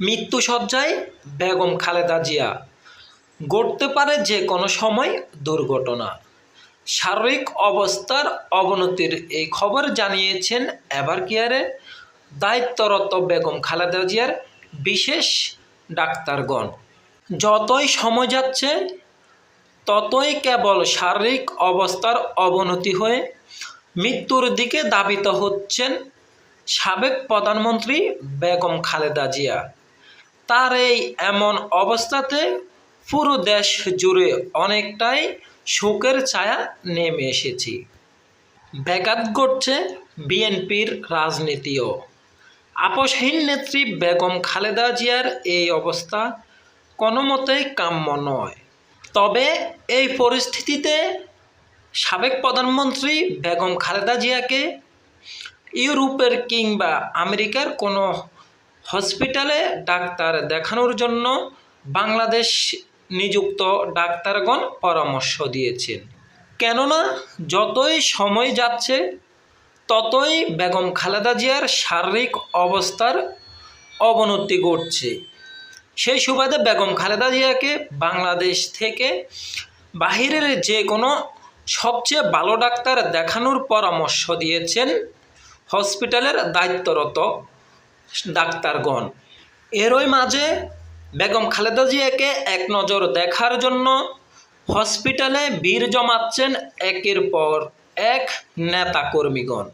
মৃত্যুসজ্জায় বেগম খালেদা জিয়া। ঘটতে পারে যে কোনো সময় দুর্ঘটনা। শারীরিক অবস্থার অবনতির এই খবর জানিয়েছেন এভার কেয়ারে দায়িত্বরত বেগম খালেদা জিয়ার বিশেষ ডাক্তারগণ। যতই সময় যাচ্ছে, ততই কেবল শারীরিক অবস্থার অবনতি হয়ে মৃত্যুর দিকে দাবিত হচ্ছেন সাবেক প্রধানমন্ত্রী বেগম খালেদা জিয়া। তার এই এমন অবস্থাতে পুরো দেশ জুড়ে অনেকটাই শোকের ছায়া নেমে এসেছি। ব্যাঘাত ঘটছে বিএনপির রাজনীতিও। আপসহীন নেত্রী বেগম খালেদা জিয়ার এই অবস্থা কোনো মতেই কাম্য নয়। তবে এই পরিস্থিতিতে সাবেক প্রধানমন্ত্রী বেগম খালেদা জিয়াকে ইউরোপের কিংবা আমেরিকার কোনো হসপিটালে ডাক্তার দেখানোর জন্য বাংলাদেশ নিযুক্ত ডাক্তারগণ পরামর্শ দিয়েছেন। কেননা, যতই সময় যাচ্ছে, ততই বেগম খালেদা জিয়ার শারীরিক অবস্থার অবনতি ঘটছে। সেই সুবাদে বেগম খালেদা জিয়াকে বাংলাদেশ থেকে বাহিরের যে কোনো সবচেয়ে ভালো ডাক্তার দেখানোর পরামর্শ দিয়েছেন হসপিটালের দায়িত্বরত ডাক্তারগণ। এরই মাঝে বেগম খালেদা জিয়াকে এক নজর দেখার জন্য হসপিটালে ভিড় জমাচ্ছেন একের পর এক নেতাকর্মীগণ।